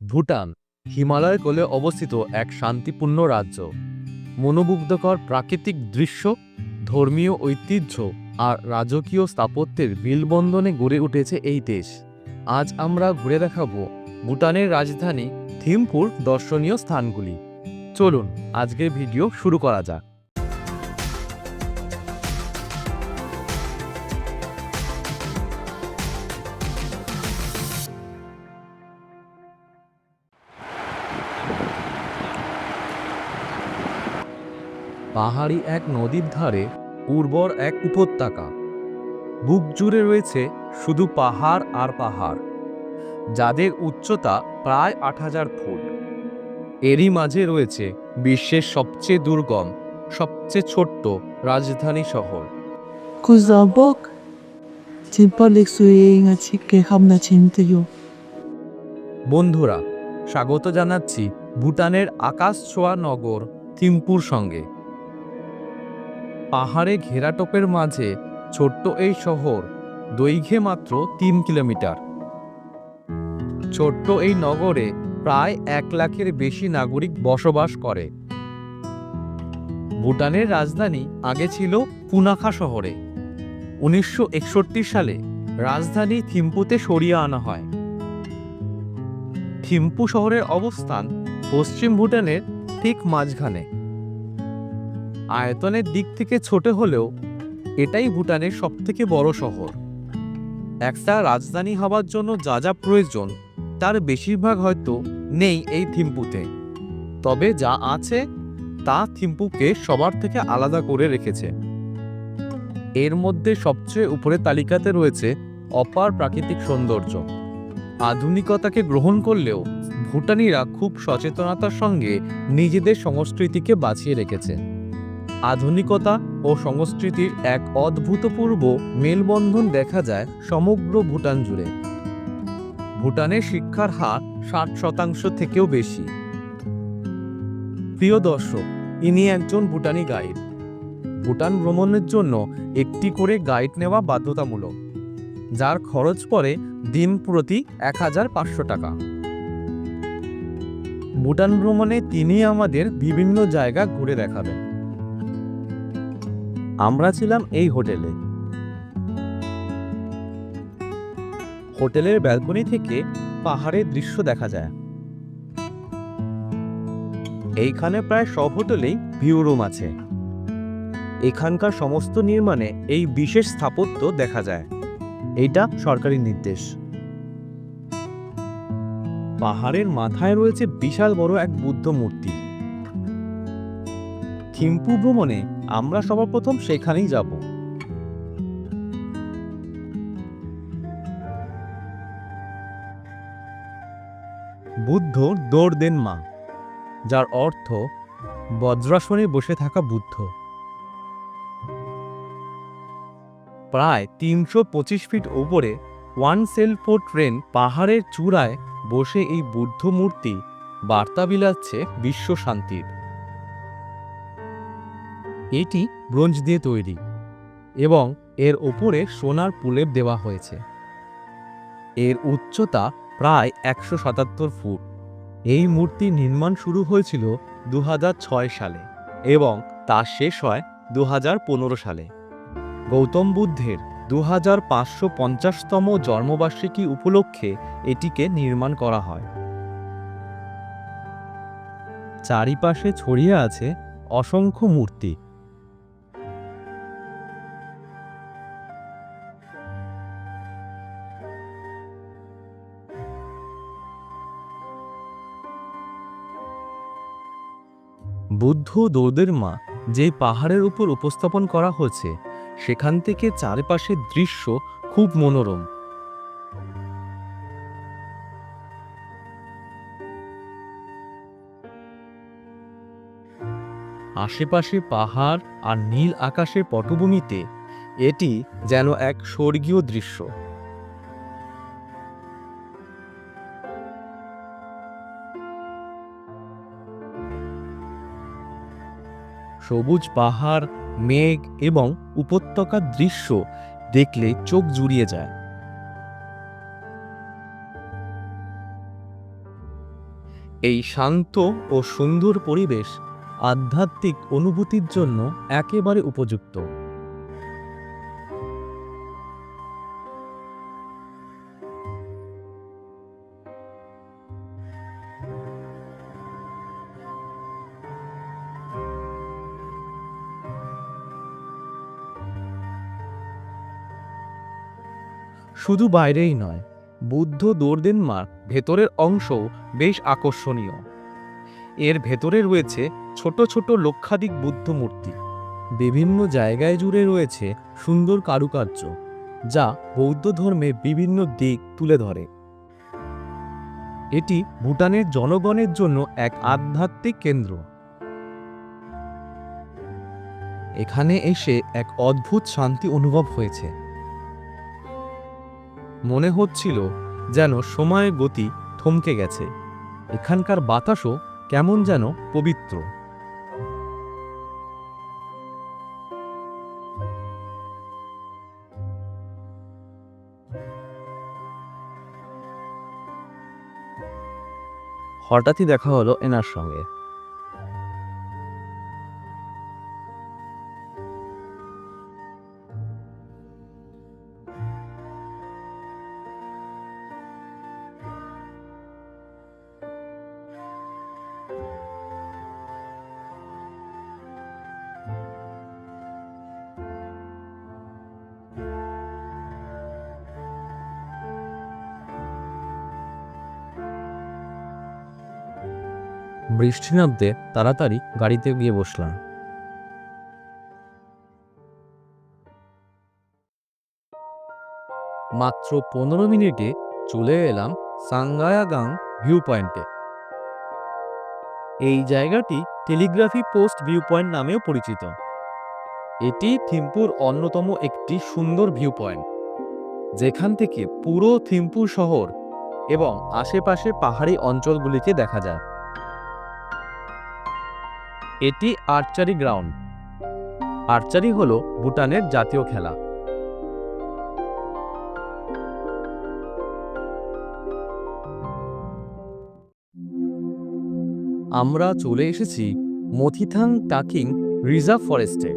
ভুটান হিমালয় কোলে অবস্থিত এক শান্তিপূর্ণ রাজ্য। মনোমুগ্ধকর প্রাকৃতিক দৃশ্য, ধর্মীয় ঐতিহ্য আর রাজকীয় স্থাপত্যের বিলবন্ধনে গড়ে উঠেছে এই দেশ। আজ আমরা ঘুরে দেখাবো ভুটানের রাজধানী থিমপুর দর্শনীয় স্থানগুলি। চলুন, আজকের ভিডিও শুরু করা যাক। পাহাড়ি এক নদীর ধারে উর্বর এক উপত্যকা। বুক জুড়ে রয়েছে শুধু পাহাড় আর পাহাড় যাদের উচ্চতা প্রায় আট হাজার ফুট। এরই মাঝে রয়েছে বিশ্বের সবচেয়ে দুর্গম সবচেয়ে ছোট্ট রাজধানী শহর. বন্ধুরা স্বাগত জানাচ্ছি ভুটানের আকাশ ছোঁয়া নগর থিম্পুর সঙ্গে। পাহাড়ে ঘেরাটোপের মাঝে ছোট্ট এই শহর দৈর্ঘ্যে মাত্র তিন কিলোমিটার। ছোট্ট এই নগরে প্রায় এক লাখের বেশি নাগরিক বসবাস করে। ভুটানের রাজধানী আগে ছিল পুনাখা শহরে। উনিশশো একষট্টি সালে রাজধানী থিম্পুতে সরিয়ে আনা হয়। থিম্পু শহরের অবস্থান পশ্চিম ভুটানের ঠিক মাঝখানে। আয়তনের দিক থেকে ছোট হলেও এটাই ভুটানের সবথেকে বড় শহর। একটা রাজধানী হবার জন্য যা যা প্রয়োজন, তার বেশিরভাগ হয়তো নেই এই থিম্পুতে। তবে যা আছে, তা থিম্পুকে সবার থেকে আলাদা করে রেখেছে। এর মধ্যে সবচেয়ে উপরের তালিকাতে রয়েছে অপার প্রাকৃতিক সৌন্দর্য। আধুনিকতাকে গ্রহণ করলেও ভুটানিরা খুব সচেতনতার সঙ্গে নিজেদের সংস্কৃতিকে বাঁচিয়ে রেখেছে। আধুনিকতা ও সংস্কৃতির এক অদ্ভুতপূর্ব মেলবন্ধন দেখা যায় সমগ্র ভুটান জুড়ে। ভুটানে শিক্ষার হার ষাট শতাংশ থেকেও বেশি। প্রিয় দর্শক, ইনি একজন ভুটানি গাইড। ভুটান ভ্রমণের জন্য একটি করে গাইড নেওয়া বাধ্যতামূলক, যার খরচ পড়ে দিন প্রতি এক হাজার পাঁচশো টাকা। ভুটান ভ্রমণে তিনি আমাদের বিভিন্ন জায়গা ঘুরে দেখাবেন। আমরা ছিলাম এই হোটেলে। হোটেলের ব্যালকনি থেকে পাহাড়ের দৃশ্য দেখা যায়। এইখানে প্রায় সব হোটেলেই ভিউ রুম আছে। এখানকার সমস্ত নির্মাণে এই বিশেষ স্থাপত্য দেখা যায়। এটা সরকারি নির্দেশ। পাহাড়ের মাথায় রয়েছে বিশাল বড় এক বুদ্ধ মূর্তি। থিম্পু ভ্রমণে আমরা সবার প্রথম সেখানেই যাব। বুদ্ধ দৌড় দেন মা যার অর্থ বজ্রাসনে বসে থাকা বুদ্ধ। প্রায় তিনশো পঁচিশ ফিট উপরে ওয়ান সেল ফোর ট্রেন পাহাড়ের চূড়ায় বসে এই বুদ্ধ মূর্তি বার্তা বিলাচ্ছে বিশ্ব শান্তির। এটি ব্রোঞ্জ দিয়ে তৈরি এবং এর ওপরে সোনার পুলেপ দেওয়া হয়েছে। এর উচ্চতা প্রায় একশো সাতাত্তর ফুট। এই মূর্তি নির্মাণ শুরু হয়েছিল দু হাজার ছয় সালে এবং তা শেষ হয় দু হাজার পনেরো সালে। গৌতম বুদ্ধের দু হাজার পঞ্চাশতম জন্মবার্ষিকী উপলক্ষে এটিকে নির্মাণ করা হয়। চারিপাশে ছড়িয়ে আছে অসংখ্য মূর্তি। বুদ্ধ দৌদের মা যে পাহাড়ের উপর উপস্থাপন করা হয়েছে, সেখান থেকে চারপাশের দৃশ্য খুব মনোরম। আশেপাশে পাহাড় আর নীল আকাশের পটভূমিতে এটি যেন এক স্বর্গীয় দৃশ্য। সবুজ পাহাড়, মেঘ এবং উপত্যকার দৃশ্য দেখলে চোখ জুড়িয়ে যায়। এই শান্ত ও সুন্দর পরিবেশ আধ্যাত্মিক অনুভূতির জন্য একেবারে উপযুক্ত। শুধু বাইরেই নয়, বুদ্ধ দোরদেনমার ভেতরের অংশও বেশ আকর্ষণীয়। এর ভেতরে রয়েছে ছোট ছোট লক্ষাধিক বুদ্ধ মূর্তি। বিভিন্ন জায়গায় জুড়ে রয়েছে সুন্দর কারুকার্য, যা বৌদ্ধ ধর্মের বিভিন্ন দিক তুলে ধরে। এটি ভুটানের জনগণের জন্য এক আধ্যাত্মিক কেন্দ্র। এখানে এসে এক অদ্ভুত শান্তি অনুভব হয়েছে। মনে হচ্ছিল যেন সময়ের গতি থমকে গেছে। এখানকার বাতাসও কেমন যেন পবিত্র। হঠাৎই দেখা হলো এনার সঙ্গে। বৃষ্টি তাড়াতাড়ি গাড়িতে গিয়ে বসলাম। মাত্র পনেরো মিনিটে চলে এলাম সাঙ্গায়াগাং ভিউ পয়েন্টে এই জায়গাটি টেলিগ্রাফি পোস্ট ভিউ পয়েন্ট নামেও পরিচিত। এটি থিম্পুর অন্যতম একটি সুন্দর ভিউ পয়েন্ট যেখান থেকে পুরো থিম্পু শহর এবং আশেপাশে পাহাড়ি অঞ্চলগুলিকে দেখা যায়। এটি আর্চারি গ্রাউন্ড। আর্চারি হল ভুটানের জাতীয় খেলা। আমরা চলে এসেছি মথিথাং টাকিং রিজার্ভ ফরেস্টে।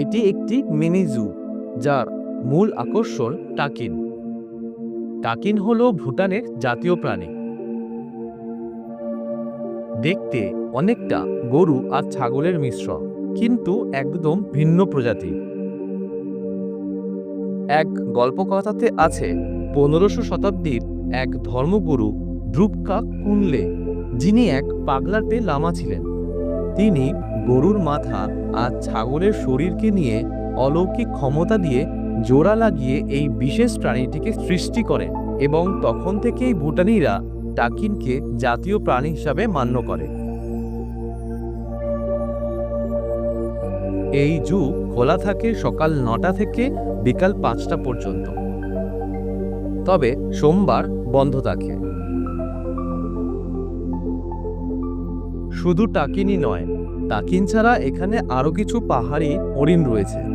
এটি একটি মিনি জু, যার মূল আকর্ষণ টাকিন। টাকিন হলো ভুটানের জাতীয় প্রাণী। দেখতে অনেকটা গরু আর ছাগলের মিশ্রণ, কিন্তু একদম ভিন্ন প্রজাতি এক গল্পকথাতে আছে, পনেরোশো শতাব্দীর এক ধর্মগুরু দ্রুপকা কুনলে, যিনি এক পাগলাটে লামা ছিলেন। তিনি গরুর মাথা আর ছাগলের শরীরকে নিয়ে অলৌকিক ক্ষমতা দিয়ে জোড়া লাগিয়ে এই বিশেষ প্রাণীটিকে সৃষ্টি করেন এবং তখন থেকেই ভুটানিরা টাকিনকে জাতীয় প্রাণী হিসাবে মান্য করে। এই জু খোলা থাকে সকাল নটা থেকে বিকাল পাঁচটা পর্যন্ত। তবে সোমবার বন্ধ থাকে। শুধু টাকিনই নয়, টাকিন ছাড়া এখানে আরও কিছু পাহাড়ি হরিণ রয়েছে।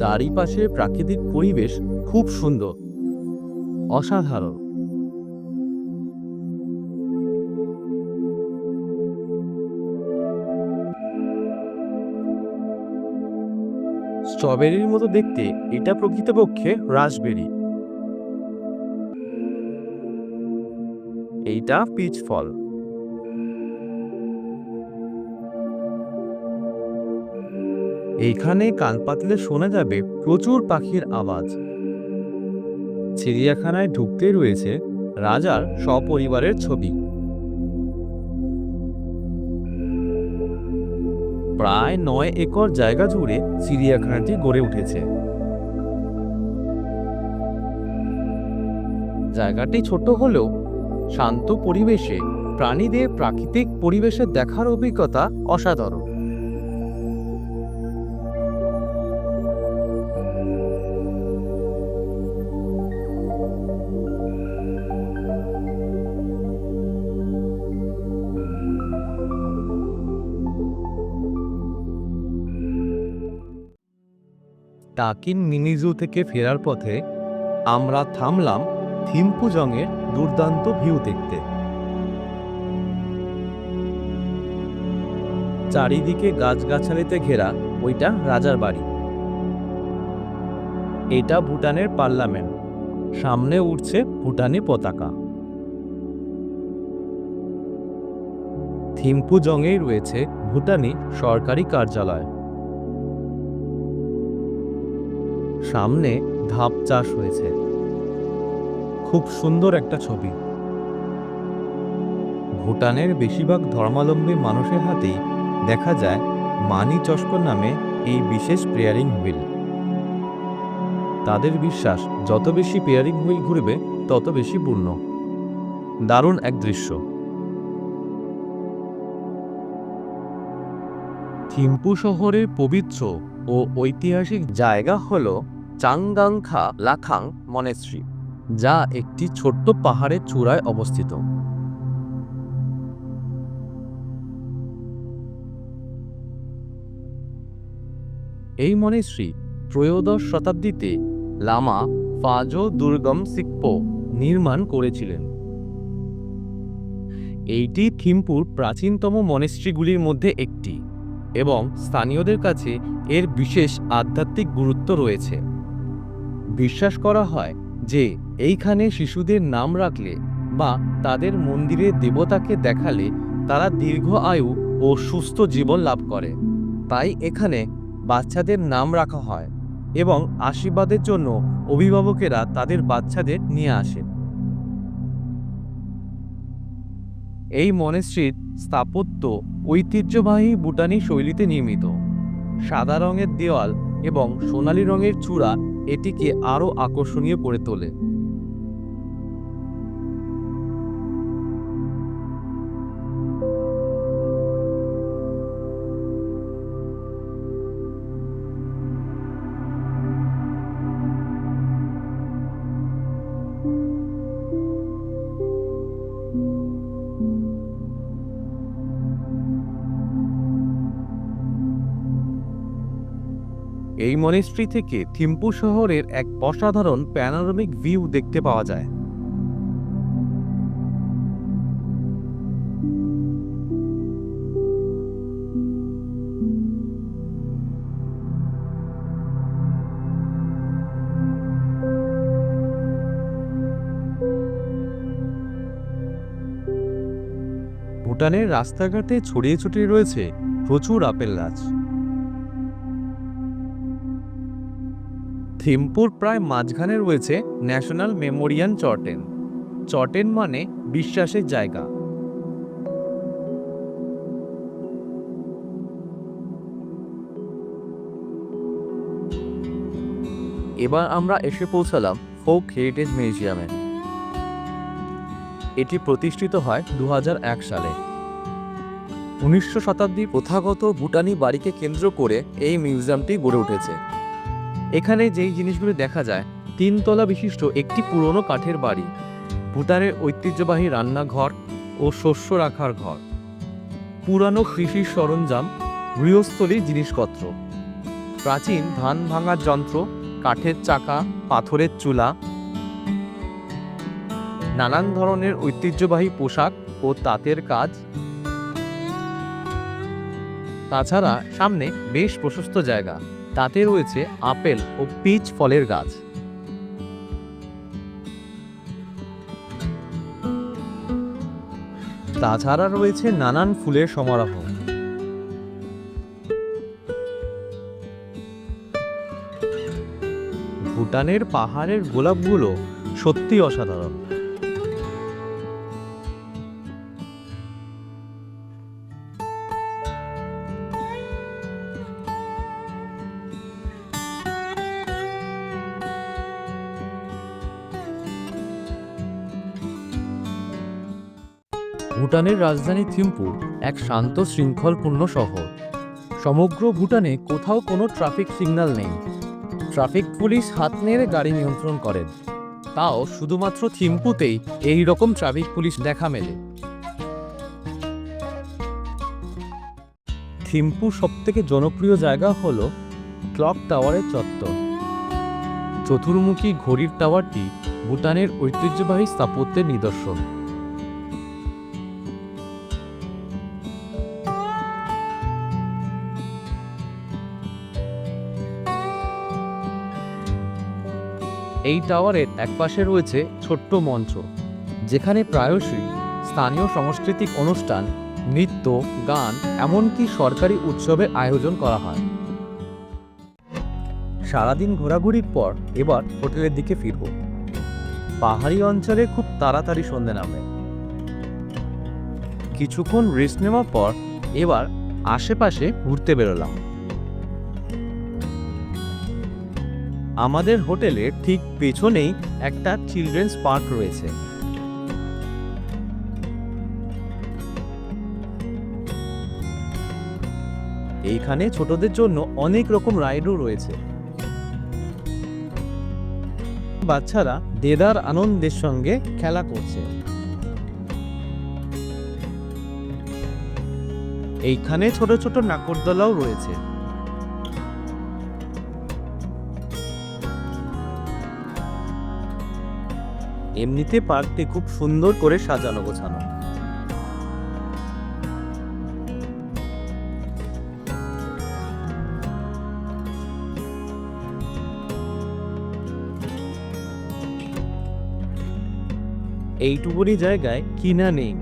চারিপাশে প্রাকৃতিক পরিবেশ খুব সুন্দর। অসাধারণ। স্ট্রবেরির মতো দেখতে এটা প্রকৃতপক্ষে রাসবেরি। এইটা পিচ ফল এইখানে কান পাতলে শোনা যাবে প্রচুর পাখির আওয়াজ। চিড়িয়াখানায় ঢুকতে রয়েছে রাজার সপরিবারের ছবি। প্রায় নয় একর জায়গা জুড়ে চিড়িয়াখানাটি গড়ে উঠেছে। জায়গাটি ছোট হলেও শান্ত পরিবেশে, প্রাণীদের প্রাকৃতিক পরিবেশে দেখার অভিজ্ঞতা অসাধারণ। টাকিন মিনিজু থেকে ফেরার পথে, আমরা থামলাম থিম্পুজংয়ের দুর্দান্ত ভিউ দেখতে। চারিদিকে গাছগাছালিতে ঘেরা ওইটা রাজার বাড়ি। এটা ভুটানের পার্লামেন্ট। সামনে উঠছে ভুটানি পতাকা। থিম্পুজংয়েই রয়েছে ভুটানি সরকারি কার্যালয়। সামনে ধাপ চাষ হয়েছে। খুব সুন্দর একটা ছবি। ভুটানের বেশিরভাগ ধর্মালম্বী মানুষের হাতেই দেখা যায় মানি চস্কর নামে এই বিশেষ প্রেয়ারিং হুইল। তাদের বিশ্বাস, যত বেশি পেয়ারিং হুইল ঘুরবে, তত বেশি পূর্ণ। দারুণ এক দৃশ্য। থিম্পু শহরে পবিত্র ও ঐতিহাসিক জায়গা হল চাঙ্গাংখা লাখাং মনেস্ট্রি যা একটি ছোট্ট পাহাড়ের চূড়ায় অবস্থিত। এই মনেশ্রী ত্রয়োদশ শতাব্দীতে লামা ফাজো দুর্গম সিকপো নির্মাণ করেছিলেন। এইটি থিম্পুর প্রাচীনতম মনেস্ট্রিগুলির মধ্যে একটি। এবং স্থানীয়দের কাছে এর বিশেষ আধ্যাত্মিক গুরুত্ব রয়েছে। বিশ্বাস করা হয় যে, এইখানে শিশুদের নাম রাখলে বা তাদের মন্দিরের দেবতাকে দেখালে তারা দীর্ঘ আয়ু ও সুস্থ জীবন লাভ করে। তাই এখানে বাচ্চাদের নাম রাখা হয় এবং আশীর্বাদের জন্য অভিভাবকেরা তাদের বাচ্চাদের নিয়ে আসেন। এই মনেস্ট্রির স্থাপত্য ঐতিহ্যবাহী ভুটানি শৈলীতে নির্মিত। সাদা রঙের দেওয়াল এবং সোনালি রঙের চূড়া এটিকে আরও আকর্ষণীয় করে তোলে। এই মনেস্ট্রি থেকে থিম্পু শহরের এক অসাধারণ প্যানোরামিক ভিউ দেখতে পাওয়া যায়। ভুটানের রাস্তাঘাটে ছড়িয়ে ছিটিয়ে রয়েছে প্রচুর আপেল গাছ। থিম্পুর প্রায় মাঝখানে রয়েছে ন্যাশনাল মেমোরিয়াল চটেন। চটেন মানে বিশ্বাসের জায়গা। এবার আমরা এসে পৌঁছালাম ফোক হেরিটেজ মিউজিয়ামে। এটি প্রতিষ্ঠিত হয় দু হাজার এক সালে। উনিশশো শতাব্দীর প্রথাগত ভুটানি বাড়িকে কেন্দ্র করে এই মিউজিয়ামটি গড়ে উঠেছে। এখানে যেই জিনিসগুলো দেখা যায়, তিনতলা বিশিষ্ট একটি পুরনো কাঠের বাড়ি, ভুটানের ঐতিহ্যবাহী রান্নাঘর ও শস্য রাখার ঘর। পুরানো কৃষির সরঞ্জাম গৃহস্থলীর জিনিসপত্র। প্রাচীন ধান ভাঙার যন্ত্র, কাঠের চাকা, পাথরের চুলা, নানান ধরনের ঐতিহ্যবাহী পোশাক ও তাঁতের কাজ। তাছাড়া সামনে বেশ প্রশস্ত জায়গা। তাতে রয়েছে আপেল ও পিচ ফলের গাছ। তাছাড়া রয়েছে নানান ফুলের সমারোহ। ভুটানের পাহাড়ের গোলাপগুলো সত্যি অসাধারণ। ভুটানের রাজধানী থিম্পু এক শান্ত, শৃঙ্খলপূর্ণ শহর। সমগ্র ভুটানে কোথাও কোনো ট্রাফিক সিগন্যাল নেই। ট্রাফিক পুলিশ হাত নেড়ে গাড়ি নিয়ন্ত্রণ করেন। তাও শুধুমাত্র থিম্পুতেই এই রকম ট্রাফিক পুলিশ দেখা মেলে। থিম্পু সবথেকে জনপ্রিয় জায়গা হল ক্লক টাওয়ারের চত্বর। চতুর্মুখী ঘড়ির টাওয়ারটি ভুটানের ঐতিহ্যবাহী স্থাপত্যের নিদর্শন। এই টাওয়ারের একপাশে রয়েছে ছোট্ট মঞ্চ, যেখানে প্রায়শই স্থানীয় সাংস্কৃতিক অনুষ্ঠান, নৃত্য, গান, এমনকি সরকারি উৎসবের আয়োজন করা হয়। সারাদিন ঘোরাঘুরির পর এবার হোটেলের দিকে ফিরব। পাহাড়ি অঞ্চলে খুব তাড়াতাড়ি সন্ধে নামে। কিছুক্ষণ রেস্ট নেওয়ার পর এবার আশেপাশে ঘুরতে বেরোলাম। আমাদের হোটেলের ঠিক পেছনেই একটা চিলড্রেন্স পার্ক রয়েছে। এইখানে ছোটদের জন্য অনেক রকম রাইডও রয়েছে। বাচ্চারা দেদার আনন্দের সঙ্গে খেলা করছে। এইখানে ছোট ছোট নাকরদোলাও রয়েছে। এমনিতে পার্কটি খুব সুন্দর করে সাজানো গোছানো। এইটুকুনি জায়গায় কিনা নেই।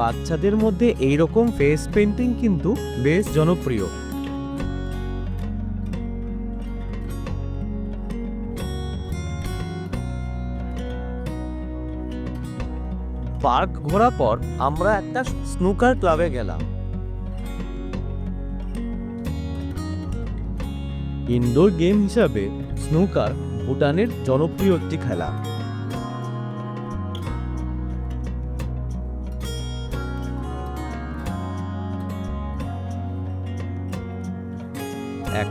বাচ্চাদের মধ্যে এই রকম ফেস পেন্টিং কিন্তু বেশ জনপ্রিয়। পার্ক ঘোরার পর আমরা একটা স্নুকার ক্লাবে গেলাম। ইনডোর গেম হিসাবে স্নুকার ভুটানের জনপ্রিয় একটি খেলা।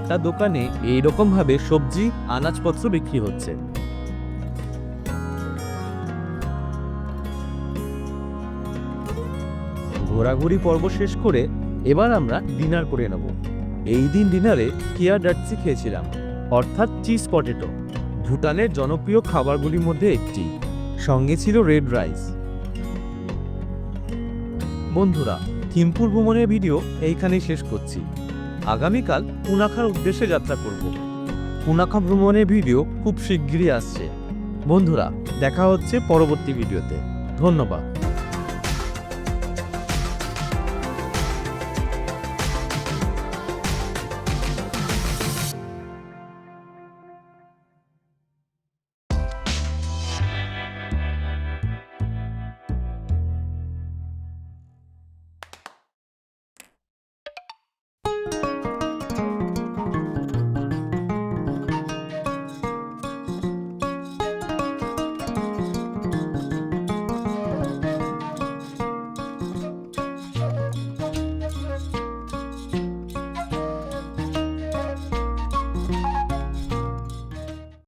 একটা দোকানে এইরকম ভাবে সবজি, আনাজপত্র বিক্রি হচ্ছে। ঘোরাঘুরি পর্ব শেষ করে এবার আমরা ডিনার করে নেব। এই দিন ডিনারে কিয়া ডাটসি খেয়েছিলাম, অর্থাৎ চিজ পটেটো, ভুটানের জনপ্রিয় খাবারগুলির মধ্যে একটি। সঙ্গে ছিল রেড রাইস। বন্ধুরা থিম্পুর ভ্রমণের ভিডিও এইখানেই শেষ করছি। আগামীকাল পুনাখার উদ্দেশ্যে যাত্রা করব। পুনাখা ভ্রমণের ভিডিও খুব শিগগিরই আসছে। বন্ধুরা, দেখা হচ্ছে পরবর্তী ভিডিওতে। ধন্যবাদ।